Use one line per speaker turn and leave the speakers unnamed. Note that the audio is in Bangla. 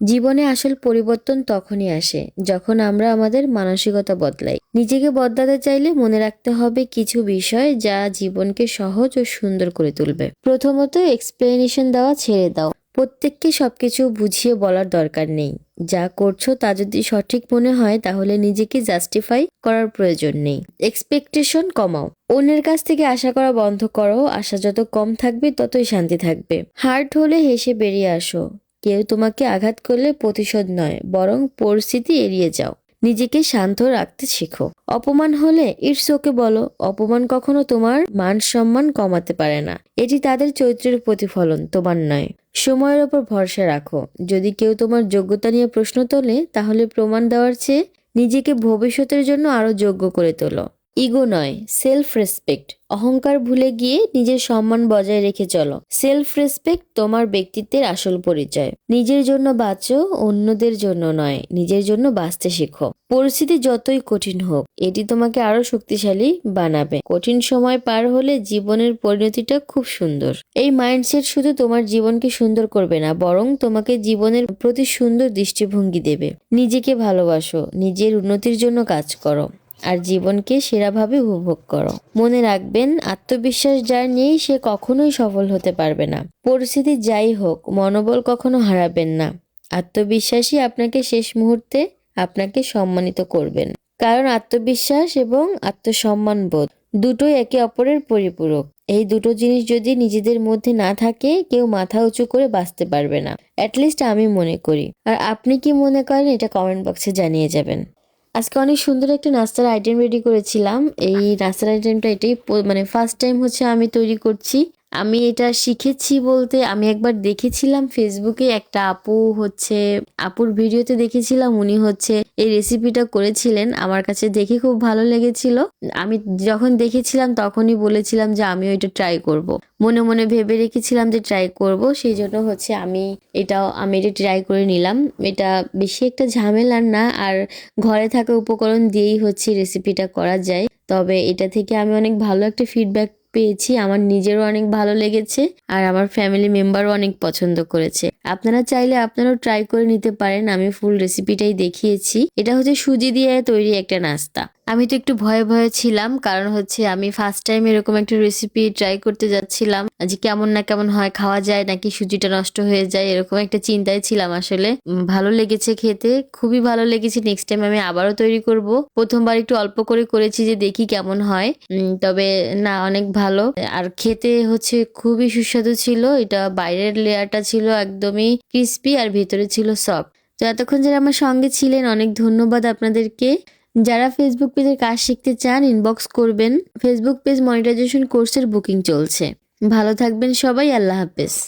জীবনে আসল পরিবর্তন তখনই আসে যখন আমরা আমাদের মানসিকতা বদলাই। নিজেকে বদলাতে চাইলে মনে রাখতে হবে কিছু বিষয় যা জীবনকে সহজ ও সুন্দর করে তুলবে। প্রথমত এক্সপ্লেনেশন দেওয়া ছেড়ে দাও। প্রত্যেককে সবকিছু বুঝিয়ে বলার দরকার নেই। যা করছ তা যদি সঠিক মনে হয়, তাহলে নিজেকে জাস্টিফাই করার প্রয়োজন নেই। এক্সপেকটেশন কমাও। অন্যের কাছ থেকে আশা করা বন্ধ করো। আশা যত কম থাকবে, ততই শান্তি থাকবে। হার্ট হলে হেসে বেরিয়ে আসো। কেউ তোমাকে আঘাত করলে প্রতিশোধ নয়, বরং পরিস্থিতি এড়িয়ে যাও। নিজেকে শান্ত রাখতে শেখো। অপমান হলে ইটস ওকে বলো, অপমান কখনো তোমার মান সম্মান কমাতে পারে না। এটি তাদের চরিত্রের প্রতিফলন, তোমার নয়। সময়ের ওপর ভরসা রাখো। যদি কেউ তোমার যোগ্যতা নিয়ে প্রশ্ন তোলে, তাহলে প্রমাণ দেওয়ার চেয়ে নিজেকে ভবিষ্যতের জন্য আরও যোগ্য করে তোলো। ইগো নয় সেলফ রেসপেক্ট অহংকার ভুলে গিয়ে নিজের সম্মান বজায় রেখে চলো। সেলফ রেসপেক্ট তোমার ব্যক্তিত্বের আসল পরিচয়। নিজের জন্য বাঁচো, অন্যদের জন্য নয়, নিজের জন্য বাঁচতে শেখো। পরিস্থিতি যতই কঠিন হোক, এটি তোমাকে আরও শক্তিশালী বানাবে। কঠিন সময় পার হলে জীবনের পরিণতিটা খুব সুন্দর। এই মাইন্ডসেট শুধু তোমার জীবনকে সুন্দর করবে না, বরং তোমাকে জীবনের প্রতি সুন্দর দৃষ্টিভঙ্গি দেবে। নিজেকে ভালোবাসো, নিজের উন্নতির জন্য কাজ করো। আর জীবনকে সেরাভাবে উপভোগ করো। মনে রাখবেন, আত্মবিশ্বাস যার নেই, সে কখনোই সফল হতে পারবে না। পরিস্থিতি যাই হোক, মনোবল কখনো হারাবেন না। আত্মবিশ্বাসই আপনাকে শেষ মুহূর্তে আপনাকে সম্মানিত করবেন কারণ আত্মবিশ্বাস এবং আত্মসম্মান বোধ দুটোই একে অপরের পরিপূরক। এই দুটো জিনিস যদি নিজেদের মধ্যে না থাকে, কেউ মাথা উঁচু করে বাঁচতে পারবে না। অ্যাটলিস্ট আমি মনে করি। আর আপনি কি মনে করেন, এটা কমেন্ট বক্সে জানিয়ে যাবেন। আজকে অনেক সুন্দর একটা নাস্তার আইটেম রেডি করেছিলাম। এই নাস্তার আইটেমটা এটাই মানে ফার্স্ট টাইম হচ্ছে আমি তৈরি করছি। আমি এটা শিখেছি বলতে আমি একবার দেখেছিলাম ফেসবুকে একটা আপু হচ্ছে, আপুর ভিডিওতে দেখেছিলাম উনি হচ্ছে এই রেসিপিটা করেছিলেন। আমার কাছে দেখে খুব ভালো লেগেছিল। আমি যখন দেখেছিলাম তখনই বলেছিলাম যে আমিও এটা ট্রাই করব। মনে মনে ভেবে রেখেছিলাম যে ট্রাই করব, সেই জন্য হচ্ছে আমি এটাও, আমি এটা ট্রাই করে নিলাম। এটা বেশি একটা ঝামেলার না, আর ঘরে থাকা উপকরণ দিয়েই হচ্ছে রেসিপিটা করা যায়। তবে এটা থেকে আমি অনেক ভালো একটা ফিডব্যাক পেয়েছি, আমার নিজেরও অনেক ভালো লেগেছে আর আমার ফ্যামিলি মেম্বারও অনেক পছন্দ করেছে। আপনারা চাইলে আপনারাও ট্রাই করে নিতে পারেন, আমি ফুল রেসিপিটাই দেখিয়েছি। এটা হচ্ছে সুজি দিয়ে তৈরি একটা নাস্তা। আমি তো একটু ভয়ে ভয়ে ছিলাম, কারণ হচ্ছে আমি ফার্স্ট টাইম এরকম একটা রেসিপি ট্রাই করতে যাচ্ছিলাম। যে কেমন না কেমন হয়, খাওয়া যায় নাকি সুজিটা নষ্ট হয়ে যায়, এরকম একটা চিন্তায় ছিলাম আসলে। ভালো লেগেছে খেতে, খুবই ভালো লেগেছে। নেক্সট টাইম আমি আবারও তৈরি করব। প্রথমবার একটু অল্প করে করেছি যে দেখি কেমন হয়। তবে না, অনেক ভালো। আর খেতে হচ্ছে খুবই সুস্বাদু ছিল। এটা বাইরের লেয়ারটা ছিল একদমই ক্রিস্পি আর ভিতরে ছিল সফট তো এতক্ষণ যারা আমার সঙ্গে ছিলেন, অনেক ধন্যবাদ আপনাদেরকে। যারা ফেসবুক পেজের কাজ শিখতে চান ইনবক্স করবেন। ফেসবুক পেজ মনিটাইজেশন কোর্সের বুকিং চলছে। ভালো থাকবেন সবাই, আল্লাহ হাফেজ।